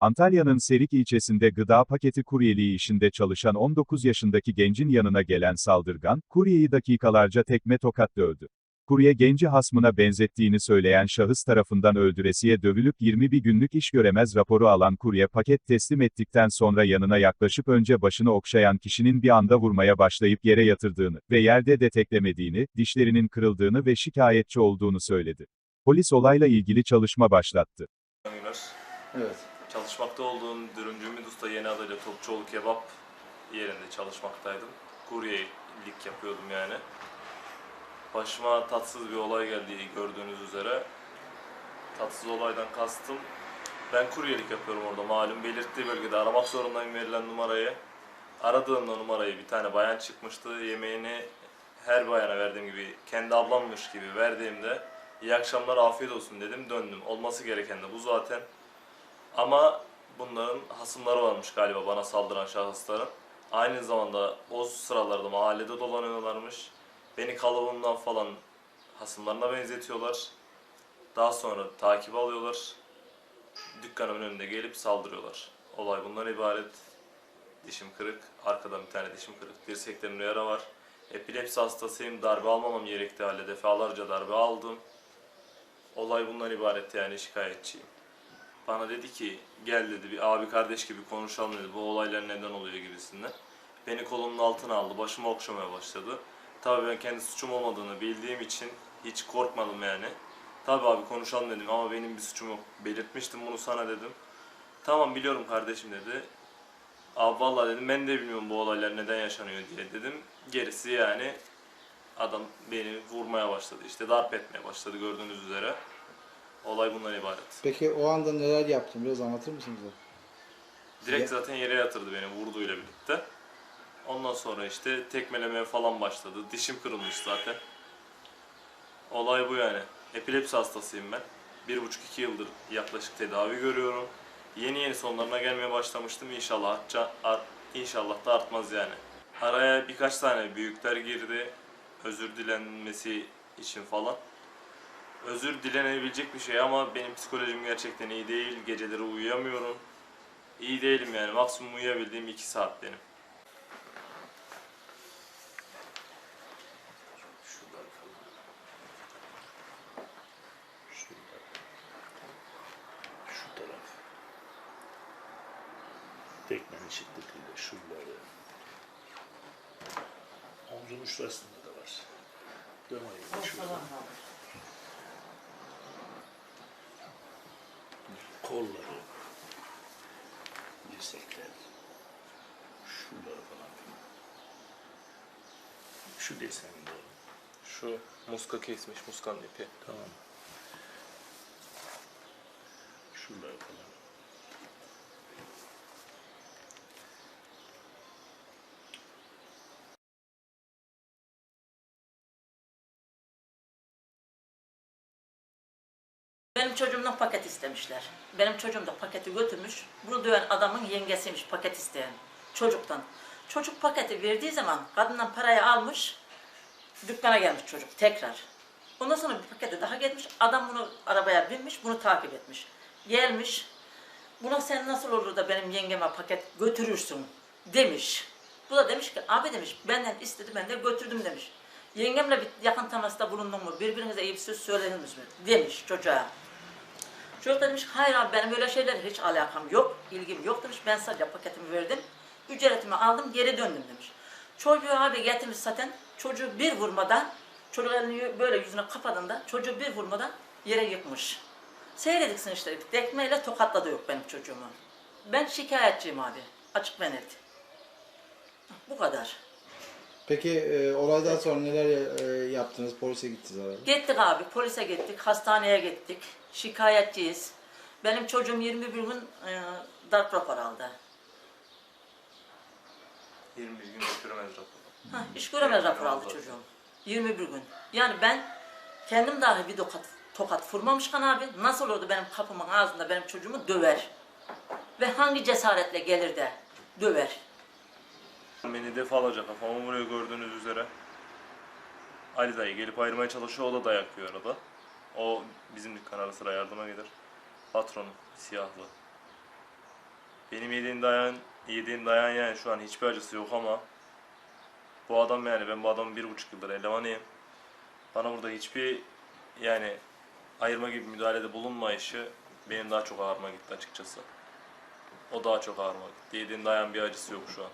Antalya'nın Serik ilçesinde gıda paketi kuryeliği işinde çalışan 19 yaşındaki gencin yanına gelen saldırgan, kuryeyi dakikalarca tekme tokat dövdü. Kurye genci hasmına benzettiğini söyleyen şahıs tarafından öldüresiye dövülüp 21 günlük iş göremez raporu alan kurye paket teslim ettikten sonra yanına yaklaşıp önce başını okşayan kişinin bir anda vurmaya başlayıp yere yatırdığını ve yerde de teklemediğini, dişlerinin kırıldığını ve şikayetçi olduğunu söyledi. Polis olayla ilgili çalışma başlattı. Evet. Çalışmakta olduğum dürümcü Ümit Usta yeni adıyla Topçuoğlu Kebap yerinde çalışmaktaydım. Kuryelik yapıyordum yani. Başıma tatsız bir olay geldi gördüğünüz üzere. Tatsız olaydan kastım. Ben kuryelik yapıyorum orada malum belirttiği bölgede aramak zorundayım verilen numarayı. Aradığımda numarayı bir tane bayan çıkmıştı. Yemeğini her bayana verdiğim gibi kendi ablammış gibi verdiğimde iyi akşamlar afiyet olsun dedim döndüm. Olması gereken de bu zaten. Ama bunların hasımları varmış galiba bana saldıran şahısların. Aynı zamanda o sıralarda mahallede dolanıyorlarmış. Beni kalıbımdan falan hasımlarına benzetiyorlar. Daha sonra takip alıyorlar. Dükkanımın önünde gelip saldırıyorlar. Olay bundan ibaret. Dişim kırık, arkadan bir tane dişim kırık, dirseklerimde yara var. Epilepsi hastasıyım, darbe almamam gerektiği halde defalarca darbe aldım. Olay bundan ibaret yani şikayetçiyim. Bana dedi ki gel dedi bir abi kardeş gibi konuşalım dedi bu olaylar neden oluyor gibisinden. Beni kolumun altına aldı başımı okşamaya başladı. Tabii ben kendi suçum olmadığını bildiğim için hiç korkmadım yani. Tabii abi konuşalım dedim ama benim bir suçum yok. Belirtmiştim bunu sana dedim. Tamam biliyorum kardeşim dedi. Abi vallahi dedim ben de bilmiyorum bu olaylar neden yaşanıyor diye dedim. Gerisi yani adam beni vurmaya başladı işte darp etmeye başladı gördüğünüz üzere. Olay bundan ibaret. Peki o anda neler yaptın biraz anlatır mısın bize? Direkt zaten yere yatırdı beni vurduğuyla birlikte. Ondan sonra işte tekmelemeye falan başladı. Dişim kırılmış zaten. Olay bu yani. Epilepsi hastasıyım ben. Bir buçuk iki yıldır yaklaşık tedavi görüyorum. Yeni yeni sonlarına gelmeye başlamıştım. İnşallah artça, ar- inşallah da artmaz yani. Araya birkaç tane büyükler girdi. Özür dilenmesi için falan. Özür dilenebilecek bir şey ama benim psikolojim gerçekten iyi değil. Geceleri uyuyamıyorum. İyi değilim yani. Maksimum uyuyabildiğim 2 saat benim. Tekmenin şiddetiyle şuraları. Omzun uçlarında da var. Dön ayağını şuradan. Kolları. Dirsekler. Şuraları falan. Şu desen doğru. Şu muska kesmiş, muskanın ipi. Tamam. Şuraları falan. Benim çocuğumdan paket istemişler. Benim çocuğum da paketi götürmüş. Bunu döven adamın yengesiymiş paket isteyen. Çocuktan. Çocuk paketi verdiği zaman kadından parayı almış. Dükkana gelmiş çocuk tekrar. Ondan sonra bir paketi daha gelmiş. Adam bunu arabaya binmiş, bunu takip etmiş. Gelmiş. Buna sen nasıl olur da benim yengeme paket götürürsün demiş. Bu da demiş ki abi demiş benden istedi ben de götürdüm demiş. Yengemle bir yakın temasta bulundun mu? Birbirinize iyi bir söz söylediniz mi? Demiş çocuğa. Çocuk demiş hayır abi benim böyle şeylerle hiç alakam yok, ilgim yok demiş. Ben sadece paketimi verdim, ücretimi aldım geri döndüm demiş. Çocuğu abi getirmiş zaten çocuğu bir vurmadan, çocuk elini böyle yüzüne kapadığında çocuğu bir vurmadan yere yıkmış. Seyrediksin işte tekmeyle tokatladı yok benim çocuğumu. Ben şikayetçiyim abi, açık ve net. Bu kadar. Peki e, olaydan sonra neler e, yaptınız? Polise gittiniz herhalde. Gittik abi, polise gittik, hastaneye gittik. Şikayetçiyiz. Benim çocuğum 21 gün e, darp raporu aldı. 20 gün götüremez raporu. Hah, iş göremez raporu aldı çocuğum. 21 gün. Yani ben kendim dahi bir tokat, tokat vurmamışken abi nasıl olurdu benim kapımın ağzında benim çocuğumu döver. Ve hangi cesaretle gelir de döver. Beni defalarca kafamı vuruyor gördüğünüz üzere. Ali dayı gelip ayırmaya çalışıyor, o da dayak yiyor arada. O bizim dükkan ara sıra yardıma gelir. Patronu, siyahlı. Benim yediğim dayan, yediğim dayan yani şu an hiçbir acısı yok ama bu adam yani ben bu adamın bir buçuk yıldır elemanıyım. Bana burada hiçbir yani ayırma gibi müdahalede bulunmayışı benim daha çok ağrıma gitti açıkçası. O daha çok ağrıma gitti. Yediğim dayan bir acısı yok şu an.